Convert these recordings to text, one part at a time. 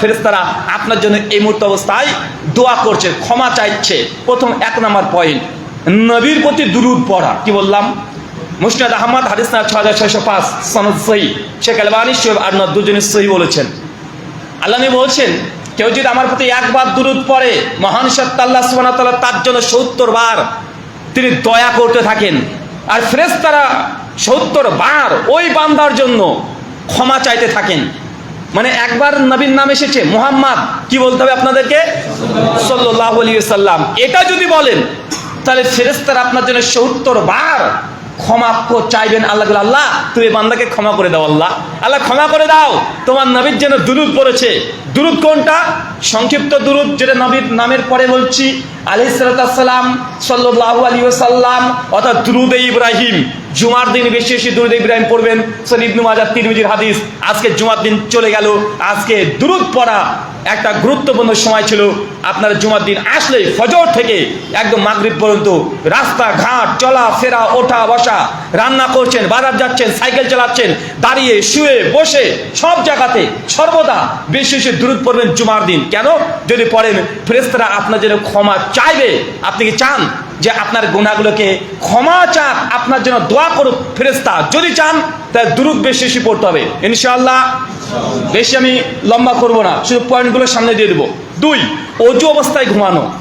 ফেরেস্তারা আপনার জন্য এই মুহূর্ত অবস্থায় দোয়া করছে, ক্ষমা চাইছে। প্রথম এক নাম্বার পয়েন্ট নবীর প্রতি দুরুদ পড়া। কি বললাম? মুসনাদ আহমদ, হাদিস না ছ হাজার ছয়শো পাঁচ, সনদ সহি। শেখ আলবানী, শোয়েব আর দুজনের সহি বলেছেন। আল্লাহ বলছেন, কেউ যদি আমার প্রতি একবার দুরুদ পড়ে, মহান সত্তাল্লাহ ওয়া তাআলা তার জন্য সত্তর বার তিনি দয়া করতে থাকেন। আর ফেরেশতারা সত্তর বার ওই বান্দার জন্য ক্ষমা চাইতে থাকেন। মানে একবার নবীর নাম এসেছে, মোহাম্মদ, কি বলতে হবে আপনাদেরকে? সাল্লাহ আলী সাল্লাম এটা যদি বলেন, তাহলে ফেরেস্তারা আপনার জন্য সত্তর বার ক্ষমা চাইবেন আল্লাহ আল্লাহ, তুমি বান্দাকে ক্ষমা করে দাও, আল্লাহ। আল্লাহ, ক্ষমা করে দাও। তোমার নবীর যেন দুরুদ পড়েছে। দুরুদ কোনটা? সংক্ষিপ্ত দুরুদ, যেটা নবীর নামের পরে বলছি। আলহি সালাম সাল্লাহ আলী সাল্লাম অর্থাৎ দুরুদ ইব্রাহিম। জুমার দিন বেশি বেশি দুরুদ ইব্রাহিম পড়বেন। সন ইবনু মাজার তিরমিজির হাদিস, আজকে জুমার দিন চলে গেল। আজকে দুরুদ পড়া একটা গুরুত্বপূর্ণ সময় ছিল। আপনারা জুমার দিন আসলে ফজর থেকে একদম মাগরিব পর্যন্ত রাস্তা ঘাট চলা, ফেরা, ওঠা, বসা, রান্না করছেন, বাজার যাচ্ছেন, সাইকেল চালাচ্ছেন, দাঁড়িয়ে, শুয়ে, বসে সব জায়গাতে সর্বদা বেশি বেশি দূরত পড়বেন জুমার দিন। কেন? যদি পড়েন ফেরেস্তারা আপনার জন্য ক্ষমা চাইবে, আপনি কি চান যে আপনার গুণাগুলোকে ক্ষমা চান আপনার জন্য দোয়া করুক ফেরেস্তা যদি চান, তাহলে দূরত বেশি বেশি পড়তে হবে। ইনশাআল্লাহ, বেশি আমি লম্বা করব না, শুধু পয়েন্টগুলো সামনে দিয়ে দেবো। দুই, অজু অবস্থায় ঘুমানো।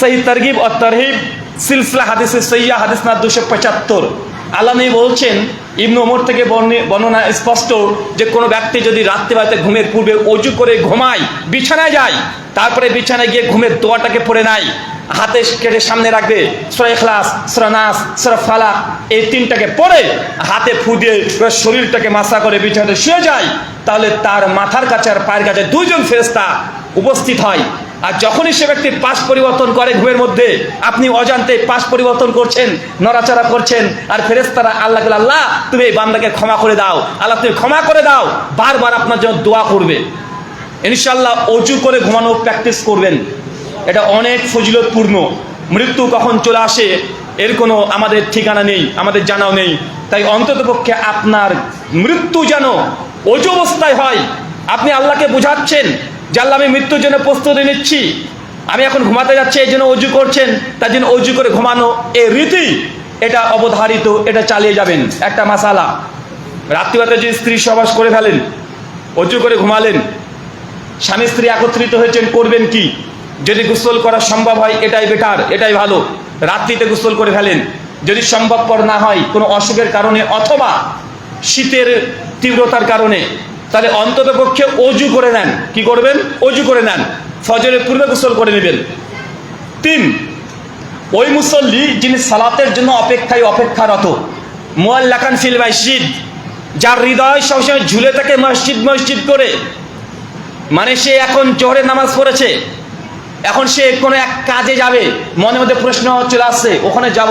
সেই তারগিব ও তারহিব, সিলসিলা হাদিসে সৈয়া হাদিস না দুশো পঁচাত্তর। আল্লাহ বলছেন, ইবনু ওমর থেকে বর্ণে- বর্ণনা স্পষ্ট যে কোনো ব্যক্তি যদি রাত্রে রাত্রিবেলাতে ঘুমের পূর্বে অজু করে ঘুমায়, বিছানায় যায়, তারপরে বিছানায় গিয়ে ঘুমের দোয়াটাকে পড়ে নাই হাতে কেটে সামনে রাখবে। সরা ইখলাস, সরা নাস, সরা ফালাক এই তিনটাকে পরে হাতে ফু দিয়ে শরীরটাকে মাসা করে বিছানাতে শুয়ে যায়। তাহলে তার মাথার কাছে আর পায়ের কাছে দুইজন ফেরেস্তা উপস্থিত হয়। আর যখনই সে ব্যক্তি পাশ পরিবর্তন করে ঘুমের মধ্যে, আপনি অজান্তে পাশ পরিবর্তন করছেন, নড়াচড়া করছেন, আর ফেরেস্তারা আল্লাহ আল্লাহ, তুমি এই বান্দাকে ক্ষমা করে দাও। আল্লাহ, তুমি ক্ষমা করে দাও। বারবার আপনার জন্য দোয়া করবে। ইনশাল্লাহ অজু করে ঘুমানো প্র্যাকটিস করবেন। এটা অনেক ফজিলতপূর্ণ। মৃত্যু কখন চলে আসে, এর কোনো আমাদের ঠিকানা নেই, আমাদের জানাও নেই। তাই অন্ততপক্ষে আপনার মৃত্যু যেন অজু অবস্থায় হয়। আপনি আল্লাহকে বোঝাচ্ছেন যে আল্লাহ, আমি মৃত্যুর জন্য প্রস্তুতি নিচ্ছি। আমি এখন ঘুমাতে যাচ্ছি, এই জন্য অজু করছেন। তার জন্য অজু করে ঘুমানো এই রীতি, এটা অবধারিত, এটা চালিয়ে যাবেন। একটা মাসালা। রাত্রিবেলাতে যে স্ত্রী সবাস করে ফেলেন, অজু করে ঘুমালেন, স্বামী স্ত্রী একত্রিত হয়েছেন, করবেন কি? যদি গোসল করা সম্ভব হয়, এটাই বেটার এটাই ভালো। রাত্রিতে গোসল করে ফেলেন। যদি সম্ভবপর না হয়, কোনো অসুখের কারণে অথবা শীতের তীব্রতার কারণে, তাহলে অন্তত পক্ষে অজু করে নেন। কি করবেন? অজু করে নেন। ফজরের পূর্বে গোসল করে নেবেন। তিন, ওই মুসল্লি যিনি সালাতের জন্য অপেক্ষায় অপেক্ষারত মোয়াল্লাকান ফিল মসজিদ, যার হৃদয় সবসময় ঝুলে থাকে মসজিদ মসজিদ করে। মানে সে এখন জোহরের নামাজ পড়েছে। এখন সে কোনো এক কাজে যাবে মনে মধ্যে প্রশ্ন চলে আসছে, ওখানে যাব,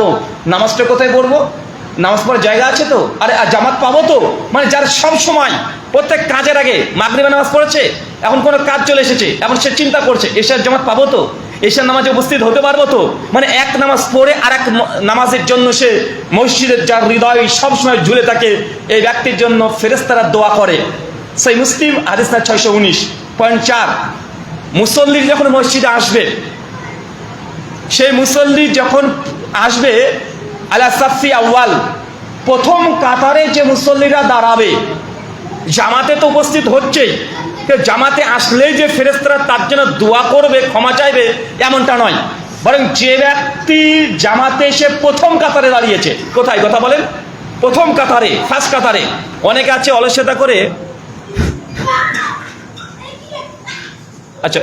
নামাজটা কোথায় পড়ব? নামাজ পড়ার জায়গা আছে তো? আরে, আর জামাত পাবো তো? মানে যার সব সময়, প্রত্যেক কাজের আগে মাগরিবা নামাজ পড়েছে, এখন কোনো কাজ চলে এসেছে, এখন সে চিন্তা করছে, এশার জামাত পাবো তো? এশার নামাজে উপস্থিত হতে পারব তো? মানে এক নামাজ পড়ে আর এক নামাজের জন্য সে মসজিদের যার হৃদয় সবসময় ঝুলে থাকে, এই ব্যক্তির জন্য ফেরেস্তারা দোয়া করে। সেই মুসলিম হাদিস ছয়শো উনিশ, পয়েন্ট চার। মুসল্লি যখন মসজিদে আসবে, সেই মুসল্লি যখন আসবে, আলা সাফি প্রথম কাতারে যে মুসল্লিরা দাঁড়াবে, জামাতে তো উপস্থিত হচ্ছেই জামাতে আসলেই যে ফেরেস্তারা তার জন্য দোয়া করবে, ক্ষমা চাইবে, এমনটা নয়। বরং যে ব্যক্তি জামাতে এসে প্রথম কাতারে দাঁড়িয়েছে, কোথায় কথা বলেন? প্রথম কাতারে ফার্স্ট কাতারে। অনেকে আছে অলসতা করে আচ্ছা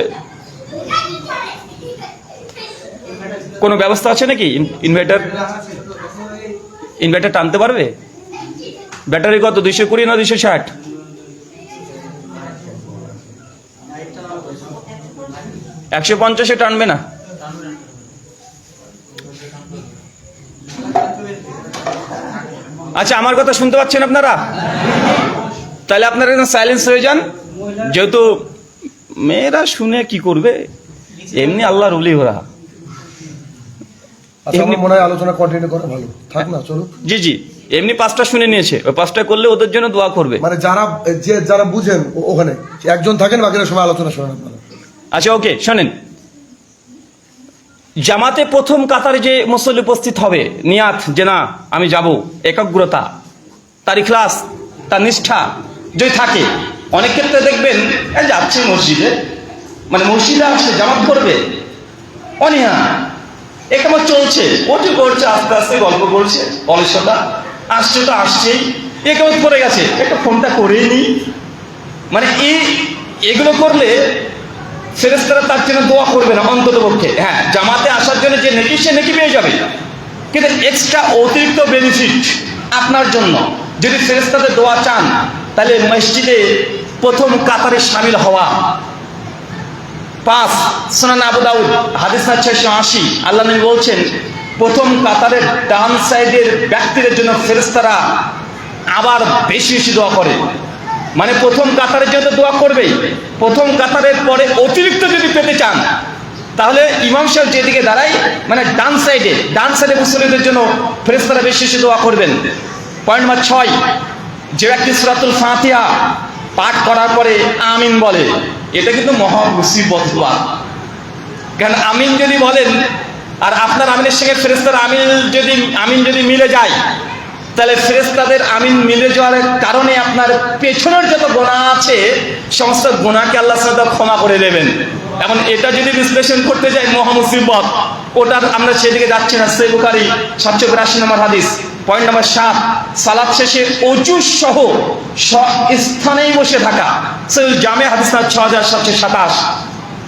কোনো ব্যবস্থা আছে নাকি? ইনভার্টার ইনভার্টার টানতে পারবে? ব্যাটারি কত, দুইশো কুড়ি না দুইশো ষাট? একশো পঞ্চাশে টানবে না? আচ্ছা আমার কথা শুনতে পাচ্ছেন আপনারা? তাহলে আপনারা সাইলেন্স হয়ে যান। যেহেতু মেয়েরা শুনে কি করবে? এমনি আল্লাহ রুলি ওরা। আচ্ছা মনে হয় আলোচনা কন্টিনিউ করা ভালো। থাক না চলুক জি জি। এমনি পাঁচটা শুনে নিয়েছে। ওই পাঁচটা করলে ওদের জন্য দোয়া করবে। মানে যারা যে যারা বুঝেন ওখানে একজন থাকেন বাকিরা সবাই আলোচনা শোনেন আচ্ছা ওকে শোনেন। জামাতে প্রথম কাতারে যে মুসল্লি উপস্থিত হবে নিয়াত যে না আমি যাব একাগ্রতা তার ইখলাস তার নিষ্ঠা যদি থাকে অনেক ক্ষেত্রে দেখবেন যাচ্ছে মসজিদে মানে মসজিদে আসছে জামাত করবে অনিহা। একেবারে চলছে, ওটি করছে, আস্তে আস্তে গল্প করছে, অলসতা। আসছে তো আসছেই একেবারে পড়ে গেছে? একটা ফোনটা করেই নি মানে এই এগুলো করলে ফেরেস্তারা তার জন্য দোয়া করবে না, অন্তত পক্ষে। হ্যাঁ জামাতে আসার জন্য যে নেকি, সে নেকি পেয়ে যাবে। কিন্তু এক্সট্রা অতিরিক্ত বেনিফিট আপনার জন্য। যদি ফেরেস্তাদের দোয়া চান, তাহলে মসজিদে প্রথম কাতারে সামিল হওয়া। পাঁচ, সোনান আবু দাউদ, হাদিস না ছয়শো আশি। আল্লাহ নবী বলছেন, প্রথম কাতারের ডান সাইডের ব্যক্তিদের জন্য ফেরেস্তারা আবার বেশি বেশি দোয়া করে। মানে প্রথম কাতারের জন্য দোয়া করবেই। প্রথম কাতারের পরে অতিরিক্ত যদি পেতে চান, তাহলে ইমাম সাহেব যেদিকে দাঁড়ায় মানে ডান সাইডে ডান সাইডে মুসলিমদের জন্য ফেরেস্তারা বেশি বেশি দোয়া করবেন। পয়েন্ট নাম্বার ছয়, যে ব্যক্তি সুরাতুল ফাতিহা পাঠ করার পরে আমিন বলে। এটা কিন্তু মহা মুসিবত দোয়া কেন আমিন যদি বলেন, আর আপনার আমিনের সঙ্গে ফেরেস্তার আমিন যদি আমিন যদি মিলে যায়, তাহলে ফেরেস্তাদের আমিন মিলে যাওয়ার কারণে আপনার পেছনের যত গোনা আছে, সমস্ত গোনাকে আল্লাহ সাদা ক্ষমা করে দেবেন। এখন এটা যদি বিশ্লেষণ করতে যাই মহামুসিবত ওটার আমরা সেদিকে যাচ্ছি না। সে বুখারি সাতশো বিরাশি নম্বর হাদিস। পয়েন্ট নাম্বার সাত সালাদ শেষে অজু সহ স্থানেই বসে থাকা। সে জামে হাদিস ছ হাজার সাতশো সাতাশ।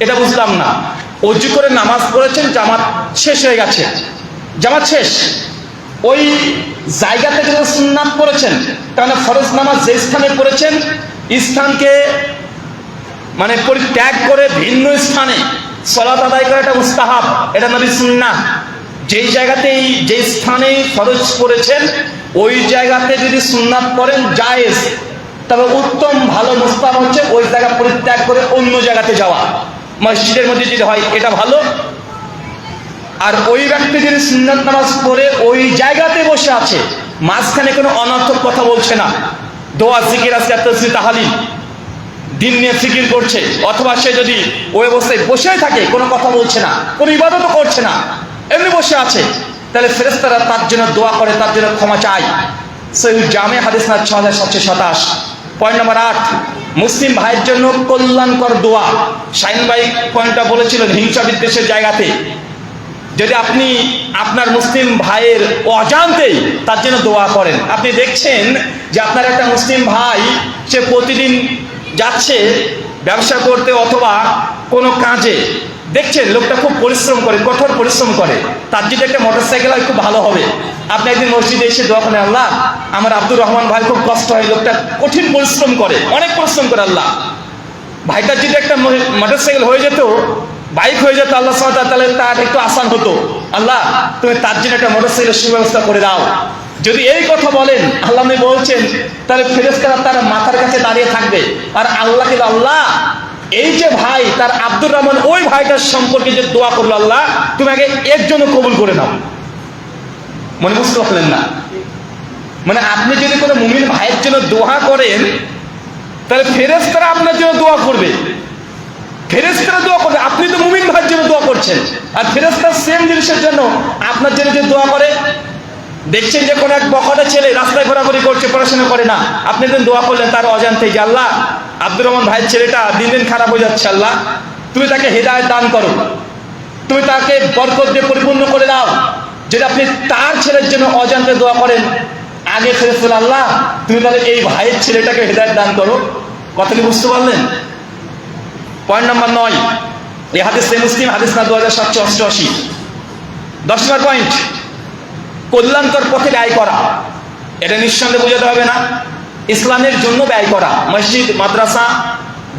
এটা বুঝলাম না। অজু করে নামাজ পড়েছেন, জামাত শেষ হয়ে গেছে। জামাত শেষ। ওই জায়গাতে যখন সুন্নাত পড়েছেন কারণ ফরজ নামাজ যে স্থানে পড়েছেন স্থানকে মানে পরিত্যাগ করে ভিন্ন স্থানে সলাত আদায় করা এটা মুস্তাহাব। এটা নবী সুন্না যেই জায়গাতেই যে স্থানে ফরজ করেছেন ওই জায়গাতে যদি সুন্নাত পড়েন জায়েজ। তবে উত্তম ভালো মুস্তাহাব হচ্ছে ওই জায়গা পরিত্যাগ করে অন্য জায়গাতে যাওয়া। মসজিদের মধ্যে যদি হয়, এটা ভালো। আর ওই ব্যক্তি যদি সুন্নাত নামাজ পড়ে ওই জায়গাতে বসে আছে, মাঝখানে কোনো অনর্থক কথা বলছে না। দোয়া, জিকির আছে তসবি তাহালি দিন নিয়ে ফিকির করছে, অথবা সে যদি ওই অবস্থায় বসেই থাকে, কোনো কথা বলছে না, কোনো ইবাদতও করছে না। এমনি বসে আছে। তাহলে ফেরেস্তারা তার জন্য দোয়া করে, তার জন্য ক্ষমা চায়। সেই জামে হাদিস ছ হাজার সাতশো সাতাশ। পয়েন্ট নম্বর আট, মুসলিম ভাইয়ের জন্য কল্যাণকর দোয়া। শাইন ভাই পয়েন্টটা বলেছিলেন হিংসা বিদ্বেষের জায়গাতে। যদি আপনি আপনার মুসলিম ভাইয়ের অজান্তেই তার জন্য দোয়া করেন, আপনি দেখছেন যে আপনার একটা মুসলিম ভাই, সে প্রতিদিন যাচ্ছে ব্যবসা করতে অথবা কোনো কাজে। দেখছেন, লোকটা খুব পরিশ্রম করে, কঠোর পরিশ্রম করে। তার যদি একটা মোটর সাইকেল হয়, খুব ভালো হবে। আপনি একদিন মসজিদে এসে দোয়া আল্লাহ, আমার আব্দুর রহমান ভাই খুব কষ্ট হয়, লোকটা কঠিন পরিশ্রম করে, অনেক পরিশ্রম করে, আল্লাহ। ভাইটার যদি একটা মোটর সাইকেল হয়ে যেত, বাইক হয়ে যেত, আল্লাহ সামা তাহলে তার একটু আসান হতো। আল্লাহ, তুমি তার জন্য একটা মোটর সাইকেলের সুব্যবস্থা করে দাও। যদি এই কথা বলেন, আল্লাহ বলছেন, তাহলে ফেরেস্তারা তার মাথার কাছে দাঁড়িয়ে থাকবে। আর আল্লাহ আল্লাহকে আল্লাহ এই যে ভাই, তার আব্দুর রহমান ওই ভাইটার সম্পর্কে যে দোয়া করল আল্লাহ, তুমি আগে এর জন্য কবুল করে নাও। মনে বুঝতে পারলেন না? মানে আপনি যদি কোনো মুমিন ভাইয়ের জন্য দোয়া করেন, তাহলে ফেরেস্তারা আপনার জন্য দোয়া করবে। ফেরেস্তারা দোয়া করবে, আপনি তো মুমিন ভাইয়ের জন্য দোয়া করছেন। আর ফেরেস্তার সেম জিনিসের জন্য আপনার জন্য যে দোয়া করে দেখছেন যে কোনো এক বকটা ছেলে রাস্তায় ঘোরাঘুরি করছে, পড়াশোনা করে না। আপনি একদিন দোয়া করলেন তার অজান্তে যে, আল্লাহ, আব্দুর রহমান ভাইয়ের ছেলেটা দিন দিন খারাপ হয়ে যাচ্ছে, আল্লাহ, তুমি তাকে হেদায়ত দান করো। তুমি তাকে বরকত দিয়ে পরিপূর্ণ করে দাও। যদি আপনি তার ছেলের জন্য অজান্তে দোয়া করেন, আগে ফেরেস্তাল আল্লাহ, তুমি তাহলে এই ভাইয়ের ছেলেটাকে হেদায়ত দান করো। কথা কি বুঝতে পারলেন? পয়েন্ট নাম্বার নয়। এই হাদিস মুসলিম হাদিস না দু হাজার সাতশো অষ্টআশি। দশ নম্বর পয়েন্ট। কল্যাণকর পথে ব্যয় করা। এটা নিঃসন্দেহে বোঝাতে হবে না। ইসলামের জন্য ব্যয় করা। মসজিদ, মাদ্রাসা,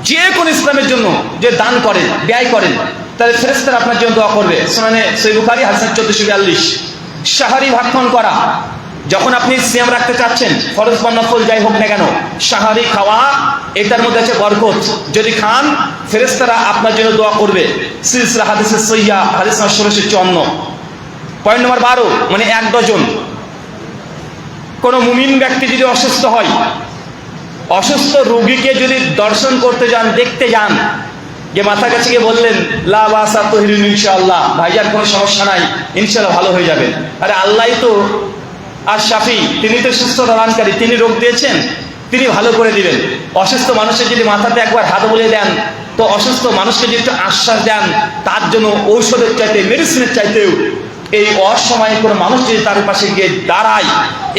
যে কোন ইসলামের জন্য যে দান করেন, ব্যয় করেন, তাহলে ফেরেস্তার আপনার জন্য দোয়া করবে। শোনানে সৈবুখারি হাসান চোদ্দশো বিয়াল্লিশ। সাহারি ভাক্ষণ করা। যখন আপনি সিয়াম রাখতে চাচ্ছেন, ফরজ বা নফল যাই হোক না কেন সাহারি খাওয়া, এটার মধ্যে আছে বরকত। যদি খান ফেরেস্তারা আপনার জন্য দোয়া করবে। সিলসিলা হাদিসের সৈয়া হাদিস ষোলোশো চুয়ান্ন। পয়েন্ট নম্বর বারো মানে এক ডজন। কোনো মুমিন ব্যক্তি যদি অসুস্থ হয়, অসুস্থ রোগীকে যদি দর্শন করতে যান, দেখতে যান, যে মাথা কাছে গিয়ে বললেন, লা বাসা তহিরুন ইনশাআল্লাহ। ভাইজান, কোনো সমস্যা নাই, ইনশাআল্লাহ ভালো হয়ে যাবেন আরে আল্লাহ তো আর শাফি, তিনি তো সুস্থ দানকারী, তিনি রোগ দিয়েছেন, তিনি ভালো করে দিবেন। অসুস্থ মানুষের যদি মাথাতে একবার হাত বলে দেন, তো অসুস্থ মানুষকে যদি একটু আশ্বাস দেন, তার জন্য ঔষধের চাইতে মেডিসিনের চাইতেও এই অসময়ে কোনো মানুষ যদি তার পাশে গিয়ে দাঁড়ায়,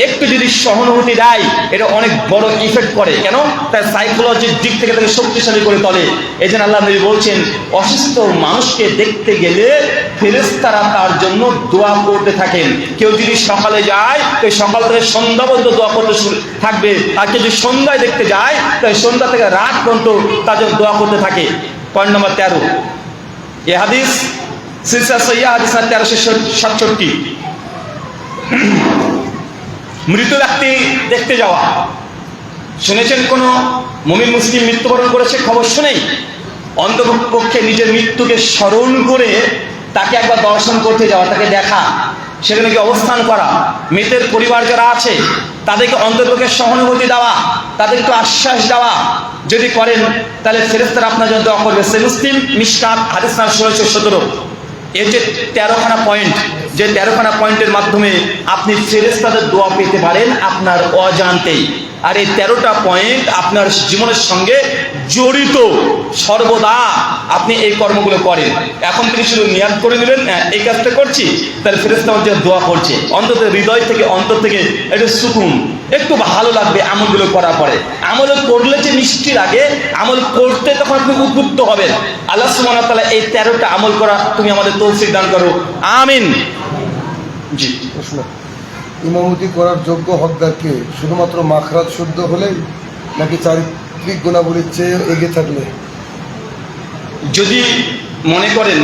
একটু যদি সহানুভূতি দেয়, এটা অনেক বড় ইফেক্ট করে। কেন? তার সাইকোলজির দিক থেকে তাকে শক্তিশালী করে তোলে। এই জন্য আল্লাহ নবী বলছেন, অসুস্থ মানুষকে দেখতে গেলে ফেরেস্তারা তার জন্য দোয়া করতে থাকেন। কেউ যদি সকালে যায় তো সকাল থেকে সন্ধ্যা পর্যন্ত দোয়া করতে থাকবে। আর কেউ যদি সন্ধ্যায় দেখতে যায়, তাই সন্ধ্যা থেকে রাত পর্যন্ত তার জন্য দোয়া করতে থাকে। পয়েন্ট নম্বর তেরো। এ হাদিস না তেরোশো সাতষট্টি। মৃত ব্যক্তি দেখতে যাওয়া। শুনেছেন কোন মমিন মুসলিম মৃত্যুবরণ করেছে? খবর শুনেই। অন্তপক্ষে নিজের মৃত্যুকে স্মরণ করে তাকে একবার দর্শন করতে যাওয়া, তাকে দেখা। সেখানে গিয়ে অবস্থান করা। মৃতের পরিবার যারা আছে, তাদেরকে অন্তর্পক্ষে সহানুভূতি দেওয়া তাদেরকে আশ্বাস দেওয়া। যদি করেন, তাহলে ফেরেস্তারা আপনার জন্য দোয়া করবে। সে মুসলিম মিসকাত হাদিস নাম ষোলোশো সতেরো। এর যে তেরোখানা পয়েন্ট যে তেরোখানা পয়েন্টের মাধ্যমে আপনি ফেরেস্তাদের দোয়া পেতে পারেন আপনার অজান্তেই। আর এই তেরোটা পয়েন্ট আপনার জীবনের সঙ্গে জড়িত সর্বদা আপনি এই কর্মগুলো করেন। এখন তিনি শুধু নিয়াদ করে হ্যাঁ, এই কাজটা করছি তাহলে ফেরেস্তা হচ্ছে দোয়া করছে। অন্তত হৃদয় থেকে অন্তর থেকে একটু সুকুন একটু ভালো লাগবে আমলগুলো করার পরে। আমল করলে যে মিষ্টি লাগে আমল করতে তখন আপনি উদ্বুদ্ধ হবেন। আল্লাহ ওয়া তাআলা এই তেরোটা আমল করা তুমি আমাদের তৌফিক দান করো। আমিন। জি। ইমামতি করার যোগ্য হকদারকে শুধুমাত্র মাখরাজ শুদ্ধ হলেই নাকি চারিত্রিক গুণাবলীর চেয়ে এগিয়ে থাকলে? যদি মনে করেন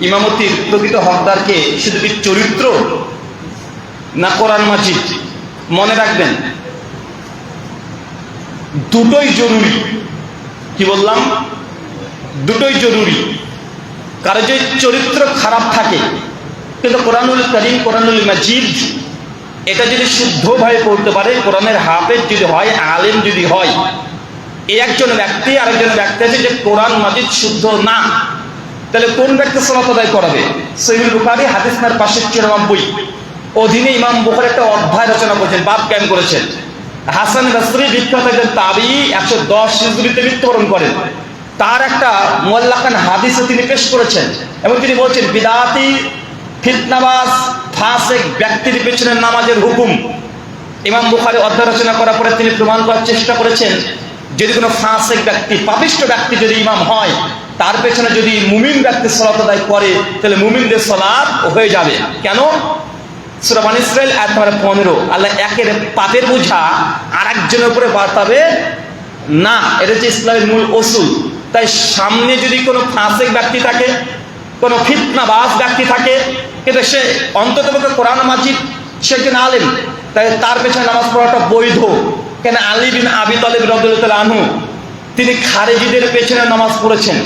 ইমামতির প্রকৃত হকদারকে শুধু কি চরিত্র না কোরআন মাজিদ, মনে রাখবেন দুটোই জরুরি। কি বললাম? দুটোই জরুরি। কারও যে চরিত্র খারাপ থাকে, কিন্তু কোরআনুল করিম, কোরআনুল মাজিদ এটা যদি শুদ্ধভাবে পড়তে পারে, কোরআনের হাফেজ যদি হয়, আলেম যদি হয় এই একজন ব্যক্তি, আরেকজন ব্যক্তি আছে যে কোরআন মাজিদ শুদ্ধ না, তাহলে কোন ব্যক্তি সালাত আদায় করাবে? সহিল বুখারি, হাদিস নার পাশে চুরানব্বই। অধীনে ইমাম বুখারি একটা অধ্যায় রচনা করেছেন বাপ জ্ঞান করেছেন। হাসান বাসরি বিখ্যাত একজন তাবি, একশো দশ হিজড়িতে মৃত্যুবরণ করেন। তার একটা মোল্লাকান হাদিসে তিনি পেশ করেছেন, এবং তিনি বলছেন, বিদাতি, ফিতনাবাস ফাসেক ব্যক্তির পেছনে নামাজের হুকুম। ইমাম বুখারি অধ্যায় রচনা করার পরে তিনি প্রমাণ করার চেষ্টা করেছেন, যদি কোনো ফাঁসেক ব্যক্তি, পাপিষ্ট ব্যক্তি যদি ইমাম হয়, তার পেছনে যদি মুমিন ব্যক্তি সলাত আদায় করে, তাহলে মুমিনদের সলাৎ হয়ে যাবে। কেন? সুরাবান ইসরায়েল এক নম্বর পনেরো। আল্লাহ একের পাপের বোঝা আর একজনের উপরে বার্তাবে না। এটা হচ্ছে ইসলামের মূল ওসুল তাই সামনে যদি কোনো ফাঁসেক ব্যক্তি থাকে কোনো ফিতনাবাজ ব্যক্তি থাকে, কিন্তু সে অন্তত কোরআন মাজিদ, সে একজন আলেম। তাই তার পেছনে নামাজ পড়াটা বৈধ। কেন আলী বিন আবি তালিব রদুল্লাহ আনহু, তিনি খারেজিদের পেছনে নামাজ পড়েছেন।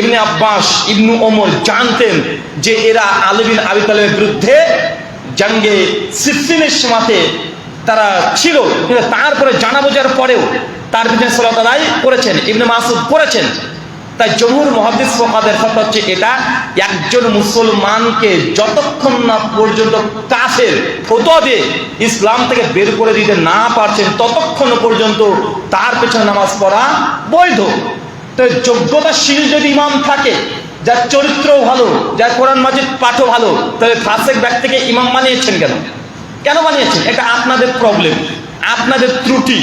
ইবনে আব্বাস, ইবনু ওমর জানতেন যে এরা আলী বিন আবি তালেবের বিরুদ্ধে জাঙ্গে সিফিনের সমাতে তারা ছিল, কিন্তু তারপরে জানা বোঝার পরেও তার পিছনে সলাত করেছেন, ইবনে মাসুদ করেছেন। তাই জমহুর মহাদিস ফোকাদের কথা হচ্ছে এটা, একজন মুসলমানকে যতক্ষণ না পর্যন্ত কাফের ফতোয়া দিয়ে ইসলাম থেকে বের করে দিতে না পারছেন, ততক্ষণ পর্যন্ত তার পেছনে নামাজ পড়া বৈধ। তো যোগ্যতাশীল যদি ইমাম থাকে, যার চরিত্রও ভালো, যার কোরআন মাজিদ পাঠও ভালো, তাহলে ফাসেক ব্যক্তিকে ইমাম বানিয়েছেন কেন? কেন বানিয়েছেন? এটা আপনাদের প্রবলেম আপনাদের ত্রুটি।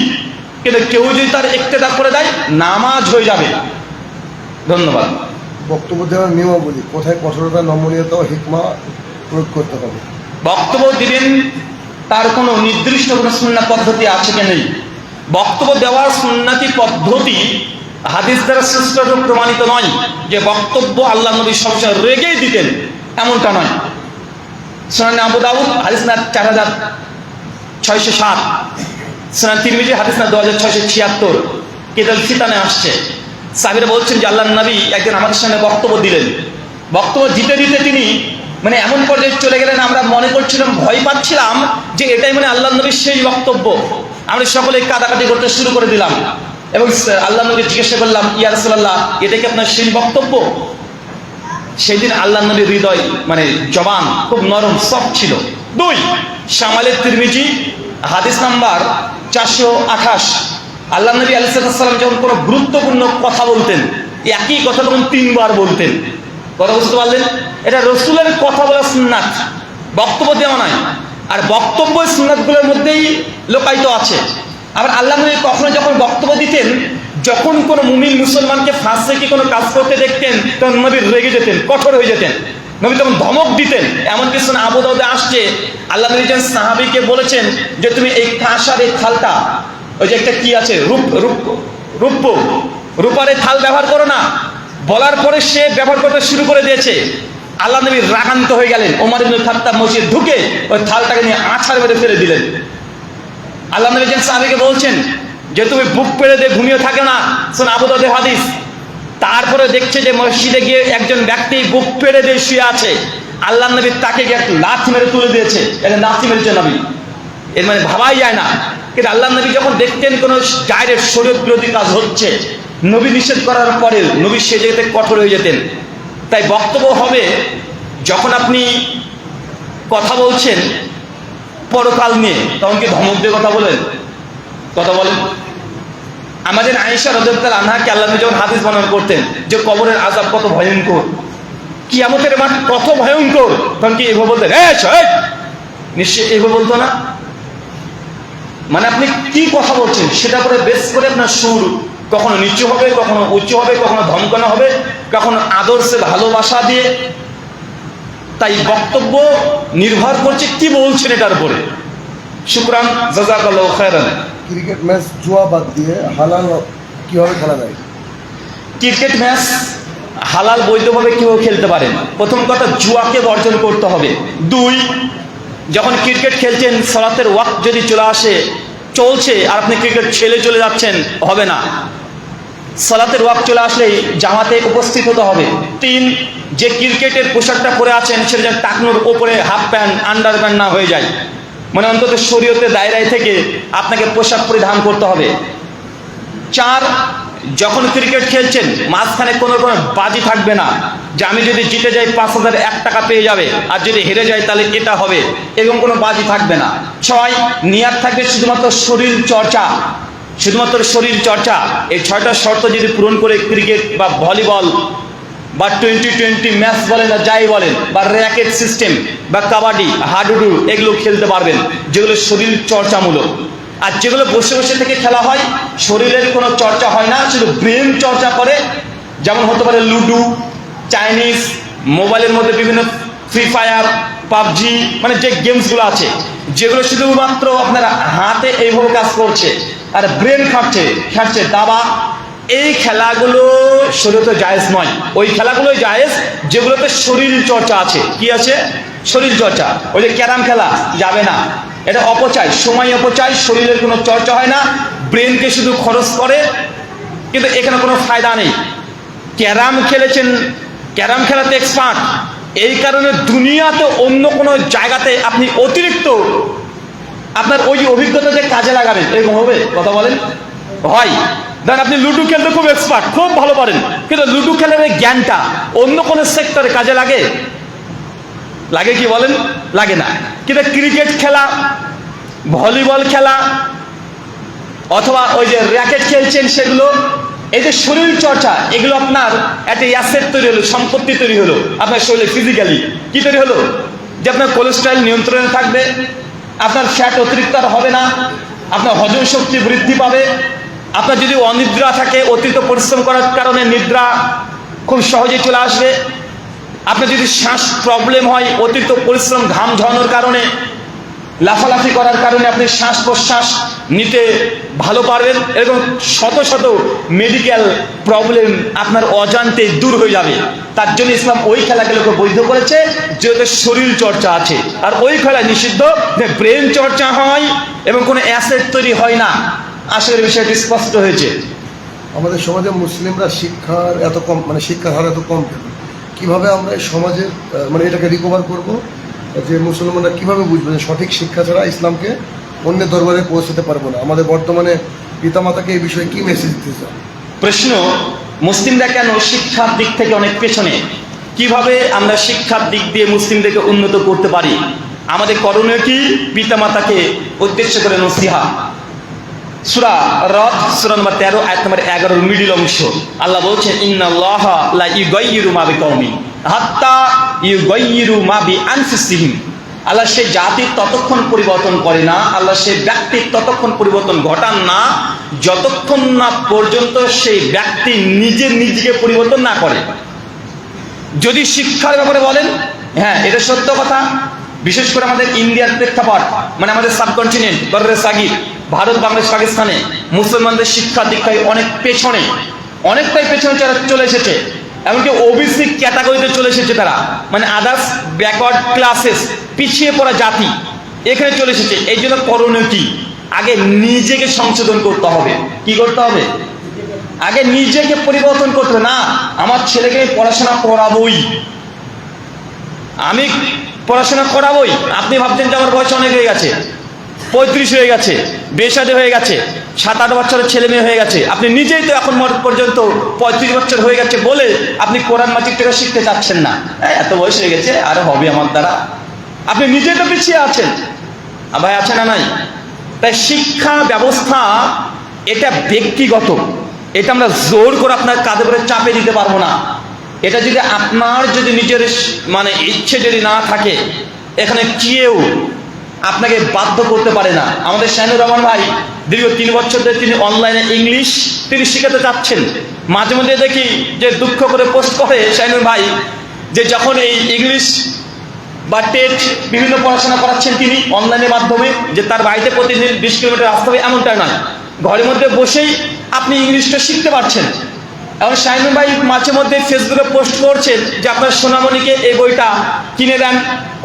কিন্তু কেউ যদি তার ইক্তেদা করে দেয়, নামাজ হয়ে যাবে। ধন্যবাদ। বক্তব্য দেওয়ার নিয়মাবলী কোথায় কঠোরতা নমনীয়তা ও হিকমা প্রয়োগ করতে হবে। বক্তব্য দিবেন তার কোনো নির্দিষ্ট কোনো সুন্না পদ্ধতি আছে কি নেই? বক্তব্য দেওয়ার সুন্নাতি পদ্ধতি হাদিস দ্বারা শ্রেষ্ঠ প্রমাণিত নয় যে বক্তব্য আল্লাহ নবী সবসময় রেগেই দিতেন এমনটা নয়। সোনান আবু দাউদ হাদিস না চার হাজার ছয়শো সাত। সোনান তিরমিজি হাদিস না দু হাজার ছয়শো ছিয়াত্তর। কেদাল ফিতানে আসছে। সাবিরা বলছেন যে আল্লাহ নবী একদিন আমাদের সামনে বক্তব্য দিলেন। বক্তব্য দিতে দিতে তিনি মানে এমন পর্যায়ে চলে গেলেন, আমরা মনে করছিলাম, ভয় পাচ্ছিলাম যে এটাই মানে আল্লাহ নবীর সেই বক্তব্য। আমরা সকলে কাটাকাটি করতে শুরু করে দিলাম। এবং আল্লাহ নবী জিজ্ঞাসা করলাম, ইয়া রাসূলুল্লাহ, এটা কি আপনার সেই বক্তব্য? সেই দিন আল্লাহ নবীর হৃদয় মানে জবান খুব নরম সফট ছিল। দুই, শামালের তিরমিজি, হাদিস নাম্বার চারশো আঠাশ। আল্লাহ নবী আলিসাল্লাম যখন কোনো গুরুত্বপূর্ণ কথা বলতেন, একই কথা তখন তিনবার বলতেন। কথা বুঝতে পারলেন? এটা রসুলের কথা বলা সুন্নাত, বক্তব্য দেওয়া নয়। আর বক্তব্য সুন্নাতগুলোর মধ্যেই লোকায়িত আছে। আবার আল্লাহ নবী কখনো যখন বক্তব্য দিতেন, যখন কোনো মুমিন মুসলমানকে ফাঁসে কি কোনো কাজ করতে দেখতেন, তখন নবী রেগে যেতেন, কঠোর হয়ে যেতেন। নবী তখন ধমক দিতেন। এমন কিছু আবু দাউদে আসছে। আল্লাহ নবী সাহাবিকে বলেছেন যে, তুমি এই কাঁসার এই থালটা ওই যে একটা কি আছে? রূপ রূপ রূপ রূপারে থাল ব্যবহার করো না। বলার পরে সে ব্যবহার করতে শুরু করে দিয়েছে। আল্লাহ নবী রাগান্ত হয়ে গেলেন। ওমর ইবনুল খাত্তাব মসজিদ ঢুকে ওই থালটাকে নিয়ে আছাড় মেরে ফেলে দিলেন। আল্লাহ নবী যেন সাহাবিকে বলছেন যে, তুমি বুক পেড়ে দিয়ে ঘুমিয়ে থাকে না। শোন, আবু দাউদের হাদিস। তারপরে দেখছে যে, মসজিদে গিয়ে একজন ব্যক্তি বুক পেড়ে দিয়ে শুয়ে আছে। আল্লাহ নবী তাকে গিয়ে লাথি মেরে তুলে দিয়েছে। এটা লাথি মেরেছে নবী। এর মানে ভাবাই যায় না। কিন্তু আল্লাহ নবী যখন দেখতেন কোনো গায়ের শরীর বিরোধী কাজ হচ্ছে, নবী নিষেধ করার পরে নবী সে জায়গাতে কঠোর হয়ে যেতেন। তাই বক্তব্য হবে, যখন আপনি কথা বলছেন পরকাল নিয়ে, তখন কি ধমক দিয়ে কথা বলেন? কথা বলেন। আমাদের আয়েশা রজতাল আনহাকে আল্লাহ যখন হাদিস বর্ণনা করতেন যে কবরের আজাব কত ভয়ঙ্কর কি কিয়ামতের মাঠ কত ভয়ঙ্কর, তখন কি এভাবে বলতেন হ্যাঁ নিশ্চয়ই এভাবে বলতো না। মানে আপনি কি কথা বলছেন? সেটা করে বেশ করে আপনার সুর। কখনো নিচু হবে কখনো উঁচু হবে কখনো ধমকানো হবে কখনো আদর্শে ভালোবাসা দিয়ে। তাই বক্তব্য নির্ভর করছে কি বলছেন এটার উপরে। শুক্রান জাজাকাল্লাহ খায়রান। ক্রিকেট ম্যাচ জুয়া বাদ দিয়ে হালাল কীভাবে খেলা যায়? ক্রিকেট ম্যাচ হালাল বৈধভাবে কেউ খেলতে পারেন? প্রথম কথা জুয়াকে বর্জন করতে হবে। দুই যখন ক্রিকেট খেলছেন, সলাতের ওয়াক যদি চলে আসে, চলছে, আর আপনি ক্রিকেট খেলে চলে যাচ্ছেন, হবে না। সলাতের ওয়াক চলে আসলেই জামাতে উপস্থিত হতে হবে। তিন, যে ক্রিকেটের পোশাকটা পরে আছেন, সেটা যেন টাকনোর ওপরে হাফ প্যান্ট, আন্ডার প্যান্ট না হয়ে যায়। মানে অন্তত শরীয়তের দায়রায় থেকে আপনাকে পোশাক পরিধান করতে হবে। চার, যখন ক্রিকেট খেলছেন, মাঝখানে কোনো কোনো বাজি থাকবে না। যে আমি যদি জিতে যাই পাঁচ হাজার এক টাকা পেয়ে যাবে, আর যদি হেরে যাই তাহলে এটা হবে এরকম কোনো বাজি থাকবে না। ছয় নিয়ার থাকবে শুধুমাত্র শরীর চর্চা। শুধুমাত্র শরীর চর্চা। এই ছয়টা শর্ত যদি পূরণ করে ক্রিকেট বা ভলিবল বা টোয়েন্টি টোয়েন্টি ম্যাচ বলেন বা যাই বলেন, বা র্যাকেট সিস্টেম বা কাবাডি, হাডুডু, এগুলো খেলতে পারবেন, যেগুলো শরীর চর্চামূলক। আর যেগুলো বসে বসে থেকে খেলা হয়, শরীরের কোনো চর্চা হয় না, শুধু ব্রেন চর্চা করে, যেমন হতে পারে লুডো চাইনিজ মোবাইলের মধ্যে বিভিন্ন ফ্রি ফায়ার পাবজি মানে যে গেমসগুলো আছে, যেগুলো শুধুমাত্র আপনার হাতে এইভাবে কাজ করছে, আর ব্রেন খাটছে খাটছে। দাবা, এই খেলাগুলো শরীরে জায়েজ নয়। ওই খেলাগুলোই জায়েজ, যেগুলোতে শরীর চর্চা আছে। কি আছে? শরীর চর্চা। ওই যে ক্যারাম খেলা, যাবে না। এটা অপচয়, সময় অপচয়, শরীরের কোনো চর্চা হয় না। ব্রেনকে শুধু খরচ করে, কিন্তু এখানে কোনো ফায়দা নেই। ক্যারাম খেলেছেন ক্যারাম খেলাতে এক্সপার্ট এই কারণে দুনিয়াতে অন্য কোনো জায়গাতে আপনি অতিরিক্ত আপনার ওই অভিজ্ঞতা যে কাজে লাগাবেন। এরকম হবে? কথা বলেন? হয়। দেন আপনি লুডো খেলতে খুব এক্সপার্ট খুব ভালো পারেন। কিন্তু লুডো খেলার জ্ঞানটা অন্য কোনো সেক্টরে কাজে লাগে? লাগে কি বলেন? লাগে না। কিন্তু ক্রিকেট খেলা, ভলিবল খেলা, অথবা ওই যে র্যাকেট খেলছেন সেগুলো এই যে শরীর চর্চা, এগুলো আপনার একটা অ্যাসেট তৈরি হলো, সম্পত্তি তৈরি হলো, আপনার শরীরে ফিজিক্যালি কি তৈরি হলো? যে আপনার কোলেস্ট্রল নিয়ন্ত্রণে থাকবে, আপনার ফ্যাট অতিরিক্ত আর হবে না, আপনার হজম শক্তি বৃদ্ধি পাবে, আপনার যদি অনিদ্রা থাকে, অতিরিক্ত পরিশ্রম করার কারণে নিদ্রা খুব সহজে চলে আসবে, আপনার যদি শ্বাস প্রবলেম হয়, অতিরিক্ত পরিশ্রম ঘাম ঝরানোর কারণে লাফালাফি করার কারণে আপনি শ্বাস প্রশ্বাস নিতে ভালো পারবেন এরকম শত শত মেডিকেল প্রবলেম আপনার অজান্তে দূর হয়ে যাবে। তার জন্য ইসলাম ওই খেলাগুলোকে বৈধ করেছে যেহেতু শরীর চর্চা আছে। আর ওই খেলা নিষিদ্ধ যে ব্রেন চর্চা হয় এবং কোনো অ্যাসেট তৈরি হয় না। আসলে বিষয়টি স্পষ্ট হয়েছে। আমাদের সমাজে মুসলিমরা শিক্ষার এত কম মানে শিক্ষার হার এত কম কীভাবে আমরা সমাজের মানে এটাকে রিকভার করব? যে মুসলমানরা কীভাবে বুঝবে যে সঠিক শিক্ষা ছাড়া ইসলামকে অন্যের দরবারে পৌঁছাতে পারব না? আমাদের বর্তমানে পিতামাতাকে এই বিষয়ে কি মেসেজ দিতে চান প্রশ্ন, মুসলিমরা কেন শিক্ষার দিক থেকে অনেক পেছনে? কীভাবে আমরা শিক্ষার দিক দিয়ে মুসলিমদেরকে উন্নত করতে পারি? আমাদের করণীয় কি? পিতামাতাকে উদ্দেশ্য করে নসিহা। সুরা রথ সুরা নম্বর তেরো, আয়াত নম্বর এগারোর মিডিল অংশ। আল্লাহ বলছেন, ইন্নাল্লাহ লা ইউগাইয়িরু মা বিকওমিন। মা বিআনফুসিহিম আল্লাহ সে জাতির ততক্ষণ পরিবর্তন করে না, আল্লাহ সে ব্যক্তির ততক্ষণ পরিবর্তন ঘটান না, যতক্ষণ না পর্যন্ত সেই ব্যক্তি নিজে নিজেকে পরিবর্তন না করে। যদি শিক্ষার ব্যাপারে বলেন হ্যাঁ এটা সত্য কথা। বিশেষ করে আমাদের ইন্ডিয়ার প্রেক্ষাপট মানে আমাদের সাবকন্টিনেন্ট বর্রে সাগির ভারত, বাংলাদেশ, পাকিস্তানে মুসলমানদের শিক্ষা দীক্ষায় অনেক পেছনে। অনেকটাই পেছনে চলে এসেছে এমনকি ওবিসি ক্যাটাগরিতে চলে এসেছে তারা। মানে আদার্স ব্যাকওয়ার্ড ক্লাসেস পিছিয়ে পড়া জাতি, এখানে চলে এসেছে। এই জন্য করণীয় কি? আগে নিজেকে সংশোধন করতে হবে। কি করতে হবে? আগে নিজেকে পরিবর্তন করতে না, আমার ছেলেকে পড়াশোনা করাবোই। আমি পড়াশোনা করাবোই। আপনি ভাবছেন যে আমার বয়স অনেক হয়ে গেছে। পঁয়ত্রিশ হয়ে গেছে বেসাদে হয়ে গেছে সাত আট বছরের ছেলে মেয়ে হয়ে গেছে। আপনি নিজেই তো এখন পর্যন্ত পঁয়ত্রিশ বছর হয়ে গেছে বলে আপনি কোরআন মাটির থেকে শিখতে চাচ্ছেন না। এত বয়স হয়ে গেছে, আর হবে আমার দ্বারা। আপনি নিজেই তো পিছিয়ে আছেন। ভাই, আছে না নাই? তাই শিক্ষা ব্যবস্থা, এটা ব্যক্তিগত। এটা আমরা জোর করে আপনার কাঁধে করে চাপে দিতে পারব না। এটা যদি আপনার যদি নিজের মানে ইচ্ছে যদি না থাকে, এখানে কেউ আপনাকে বাধ্য করতে পারে না। আমাদের শাহিনুর রহমান ভাই, দীর্ঘ তিন বছর ধরে তিনি অনলাইনে ইংলিশ তিনি শিখাতে চাচ্ছেন। মাঝে মধ্যে দেখি যে দুঃখ করে পোস্ট করে শাহিনুর ভাই যে যখন এই ইংলিশ বা টেট বিভিন্ন পড়াশোনা করাচ্ছেন তিনি অনলাইনের মাধ্যমে, যে তার বাড়িতে প্রতিদিন বিশ কিলোমিটার আসতে হবে এমনটা নয়। ঘরের মধ্যে বসেই আপনি ইংলিশটা শিখতে পারছেন। এখন শাহিনুর ভাই মাঝে মধ্যে ফেসবুকে পোস্ট করছেন যে আপনার সোনামণিকে এই বইটা কিনে দেন,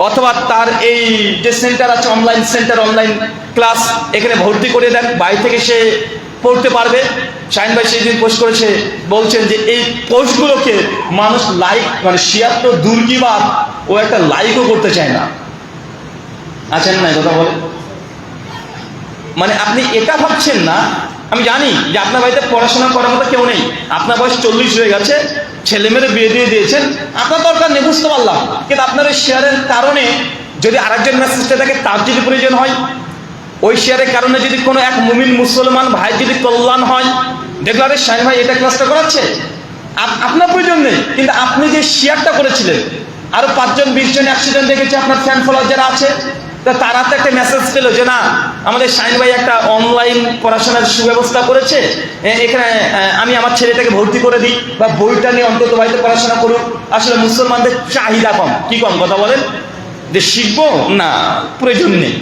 অথবা তার এই যে সেন্টার আছে অনলাইন সেন্টার অনলাইন ক্লাস এখানে ভর্তি করে দেন, বাড়ি থেকে সে পড়তে পারবে। শাহিন ভাই সেই দিন পোস্ট করেছে, বলছেন যে এই পোস্টগুলোকে মানুষ লাইক মানে শেয়ার তো দূর কি বাদ ও একটা লাইকও করতে চায় না। আছেন না কথা বলে? মানে আপনি এটা ভাবছেন না আমি জানি যে আপনার বাড়িতে পড়াশোনা করার মতো কেউ নেই। আপনার বয়স চল্লিশ হয়ে গেছে, ছেলে মেয়ের বিয়ে দিয়ে দিয়েছেন। আপনার দরকার নেই বুঝতে পারলাম কিন্তু আপনার ওই শেয়ারের কারণে যদি আরেকজন মেসেজটা থাকে তার যদি প্রয়োজন হয়, ওই শেয়ারের কারণে যদি কোনো এক মুমিন মুসলমান ভাই যদি কল্যাণ হয়, দেখল, আরে শাহিন ভাই, এটা ক্লাসটা করাচ্ছে? আপ- আপনার প্রয়োজন নেই, কিন্তু আপনি যে শেয়ারটা করেছিলেন, আরও পাঁচজন, বিশ জন জন দেখেছে আপনার ফ্যান ফলোয়ার যারা আছে তা তারা তো একটা মেসেজ পেল যে, না, আমাদের শাহিন ভাই একটা অনলাইন পড়াশোনার সুব্যবস্থা করেছে। এখানে আমি আমার ছেলেটাকে ভর্তি করে দিই বা বইটা নিয়ে অন্তত বাড়িতে পড়াশোনা করুক। আসলে মুসলমানদের চাহিদা কম। কি কম, কথা বলেন? যে শিখব? না, প্রয়োজন নেই।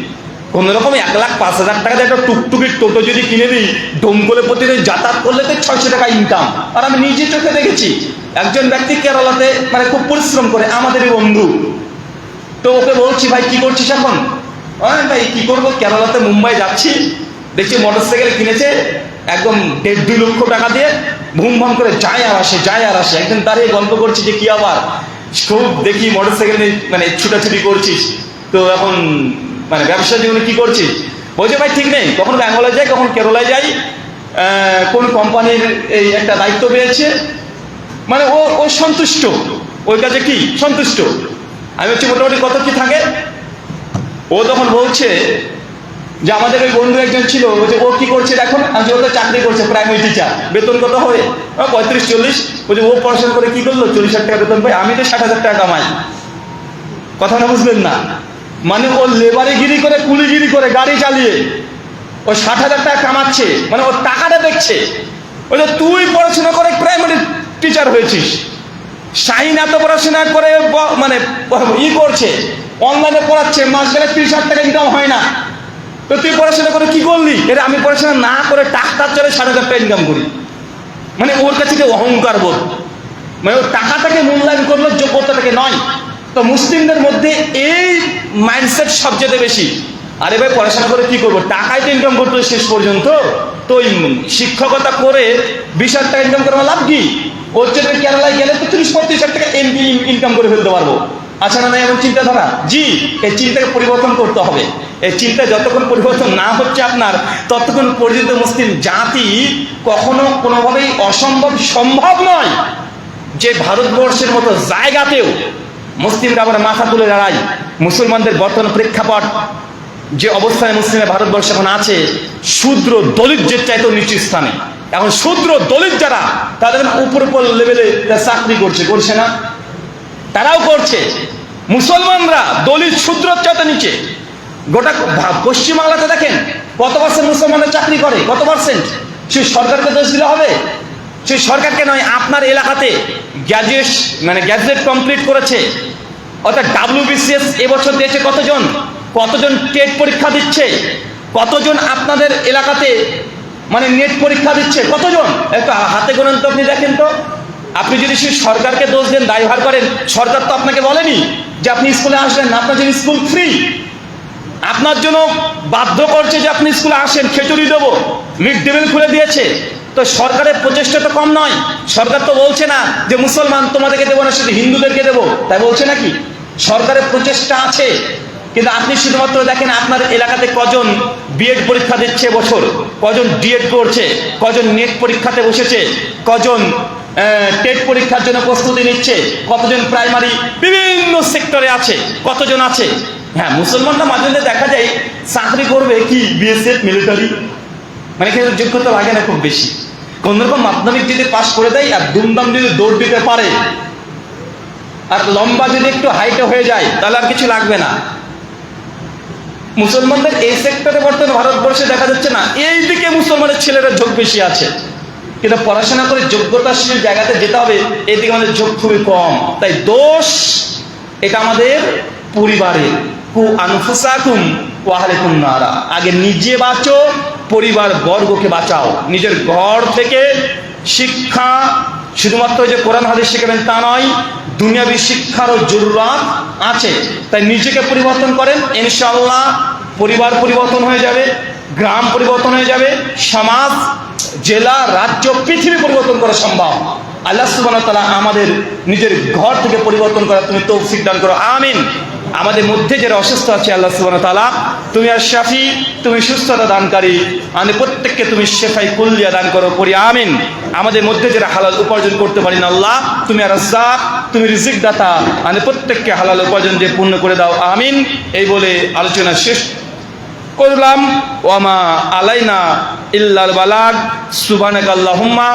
কোন রকম এক লাখ পাঁচ হাজার টাকা একটা টুকটুকির টোটো যদি কিনে দিই ডোমকলে প্রতিদিন যাতায়াত করলে তো ছয়শো টাকা ইনকাম আর আমি নিজে চোখে দেখেছি, একজন ব্যক্তি কেরালাতে মানে খুব পরিশ্রম করে, আমাদেরই বন্ধু তো ওকে বলছি, ভাই, কি করছিস এখন? "আরে ভাই, কি করব? কেরালাতে মুম্বাই যাচ্ছি। দেখছি মোটর সাইকেল কিনেছে, একদম দেড় দুই লক্ষ টাকা দিয়ে ভুম ভাম করে যায় আর আসে, যায় আর আসে। একদিন দাঁড়িয়ে গল্প করছি যে কি আবার? খুব দেখি মোটর সাইকেল মানে ছুটাছুটি করছিস। তো এখন মানে ব্যবসা জীবনে কি করছিস? বলছে, ভাই, ঠিক নেই। কখন ব্যাঙ্গলে যাই, কখন কেরলায় যাই কোন কোম্পানির এই একটা দায়িত্ব পেয়েছে? মানে ও ও সন্তুষ্ট। ওই কাজে কি? সন্তুষ্ট। আমি হচ্ছে মোটামুটি কত কি থাকে? ও তখন বলছে যে, আমাদের ওই বন্ধু একজন ছিল বলছে ও কি করছে এখন আমি ও তো চাকরি করছে প্রাইমারি টিচার বেতন কত ও পঁয়ত্রিশ, চল্লিশ বলছে ও পড়াশোনা করে কি করল? চল্লিশ হাজার টাকা বেতন পাই আমি তো ষাট হাজার টাকা কামাই। কথা না বুঝলেন না? মানে ও লেবারে গিরি করে, কুলিগিরি করে গাড়ি চালিয়ে, ও ষাট হাজার টাকা কামাচ্ছে মানে ওর টাকাটা দেখছে। ওই তুই পড়াশোনা করে প্রাইমারি টিচার হয়েছিস। শাহিন এত পড়াশোনা করে মানে ই করছে অনলাইনে পড়াচ্ছে মাস গেলে তিরিশ হাজার টাকা ইনকাম হয় না। তো তুই পড়াশোনা করে কি করলি? এটা আমি পড়াশোনা না করে টাকা চলে সাড়ে হাজার টাকা ইনকাম করি। মানে ওর কাছে অহংকার বোধ? মানে ওর টাকাটাকে মূল্যায়ন করল, যোগ্যতাটাকে নয়। তো মুসলিমদের মধ্যে এই মাইন্ডসেট সবচেয়ে বেশি। আরে ভাই, পড়াশোনা করে কি করব? টাকাই তো ইনকাম করতে শেষ পর্যন্ত। তো শিক্ষকতা করে বিশ হাজার টাকা ইনকাম করার লাভ কি? ওর জন্য কেরালায় গেলে তো তিরিশ পঁয়ত্রিশ হাজার টাকা এমবি ইনকাম করে ফেলতে পারব। আচ্ছা না এমন চিন্তাধারা? জি, এই চিন্তাকে পরিবর্তন করতে হবে। এই চিন্তা যতক্ষণ পরিবর্তন না হচ্ছে আপনার, ততক্ষণ পর্যন্ত মুসলিম জাতি কখনো কোনোভাবেই অসম্ভব সম্ভব নয় যে ভারতবর্ষের মতো জায়গাতেও মুসলিমরা আবার মাথা তুলে দাঁড়ায়। মুসলমানদের বর্তমান প্রেক্ষাপট, যে অবস্থায় মুসলিমের ভারতবর্ষ এখন আছে, শূদ্র দলিত যে চাইতেও নিচু স্থানে। এখন শূদ্র দলিত যারা, তাদের উপর উপর লেভেলে চাকরি করছে করছে না। তারাও করছে। মুসলমানরা দলিত শূদ্র চাইতে নিচে। গোটা পশ্চিমবাংলাতে দেখেন, কত পার্সেন্ট মুসলমানরা চাকরি করে? কত পার্সেন্ট সেই সরকারকে দোষ দিলে হবে? সেই সরকারকে নয়, আপনার এলাকাতে গ্র্যাজুয়েট মানে গ্র্যাজুয়েট কমপ্লিট করেছে। অর্থাৎ ডাব্লিউবিসিএস এবছর দিয়েছে কতজন? কতজন টেট পরীক্ষা দিচ্ছে? কতজন আপনাদের এলাকাতে মানে নেট পরীক্ষা দিচ্ছে। কতজন? একটু হাতে গোনেন তো আপনি দেখেন তো। আপনি যদি সেই সরকারকে দোষ দেন, দায়ভার করেন, সরকার তো আপনাকে বলেনি যে আপনি স্কুলে আসবেন না। আপনার জন্য স্কুল ফ্রি। আপনার জন্য বাধ্য করছে যে আপনি স্কুলে আসেন, খেচুড়ি দেবো। মিড ডে মিল খুলে দিয়েছে। তো সরকারের প্রচেষ্টা তো কম নয়। সরকার তো বলছে না যে মুসলমান তোমাদেরকে দেবো না সেটা হিন্দুদেরকে দেবো। তাই বলছে নাকি? সরকারের প্রচেষ্টা আছে। কিন্তু আপনি শুধুমাত্র দেখেন আপনার এলাকাতে কজন বিএড পরীক্ষা দিচ্ছে বছর, কজন ডিএড করছে, কজন নেট পরীক্ষাতে বসেছে, কজন টেট পরীক্ষার জন্য প্রস্তুতি নিচ্ছে, কতজন প্রাইমারি বিভিন্ন সেক্টরে আছে, কতজন আছে? হ্যাঁ মুসলমানরা মাঝে মাঝে দেখা যায় চাকরি করবে কি বিএসএফ মিলিটারি মানে কিন্তু যোগ্যতা লাগে না খুব বেশি। কোন রকম মাধ্যমিক যদি পাশ করে দেয় আর দুমদাম যদি দৌড় দিতে পারে, আর লম্বা যদি একটু হাইটে হয়ে যায়, তাহলে আর কিছু লাগবে না। মুসলমানদের এই সেক্টরে বর্তমানে ভারতবর্ষে দেখা যাচ্ছে না। এই দিকে মুসলমানের ছেলেরা ঝোঁক বেশি আছে। কিন্তু পড়াশোনা করে যোগ্যতাশীল জায়গাতে যেতে হবে এদিকে আমাদের ঝোঁক খুবই কম। তাই দোষ, এটা আমাদের পরিবারের কু আনফুসাকুম ওয়াহালেকুম নারা। আগে নিজে বাঁচো পরিবার বর্গকে বাঁচাও। নিজের ঘর থেকে শিক্ষা, শুধুমাত্র যে কোরআন হাদিস শিখাবেন তা নয় দুনিয়াবী শিক্ষারও জরুরাত আছে, তাই নিজেকে পরিবর্তন করেন ইনশাল্লাহ পরিবার পরিবর্তন হয়ে যাবে, গ্রাম পরিবর্তন হয়ে যাবে, সমাজ, জেলা, রাজ্য, পৃথিবী পরিবর্তন করা সম্ভব। আল্লাহ সুবান তালা আমাদের নিজের ঘর থেকে পরিবর্তন করা তুমি তৌফিক দান করো, আমিন। আমাদের মধ্যে যারা অসুস্থ আছে, আল্লাহ সুবহানাহু ওয়া তাআলা, তুমি আর শাফি, তুমি সুস্থতা দানকারী আমাদের প্রত্যেককে তুমি শেফাই কুল্লিয়া দান করো করি আমিন। আমাদের মধ্যে যারা হালাল উপার্জন করতে পারি না আল্লাহ, তুমি আর রাজ্জাক, তুমি রিজিক দাতা আমাদের প্রত্যেককে হালাল উপার্জন দিয়ে পূর্ণ করে দাও, আমিন। এই বলে আলোচনা শেষ করলাম। ওয়ামা আলাইনা ইল্লাল বালাগ, সুবহানাকাল্লাহুম্মা।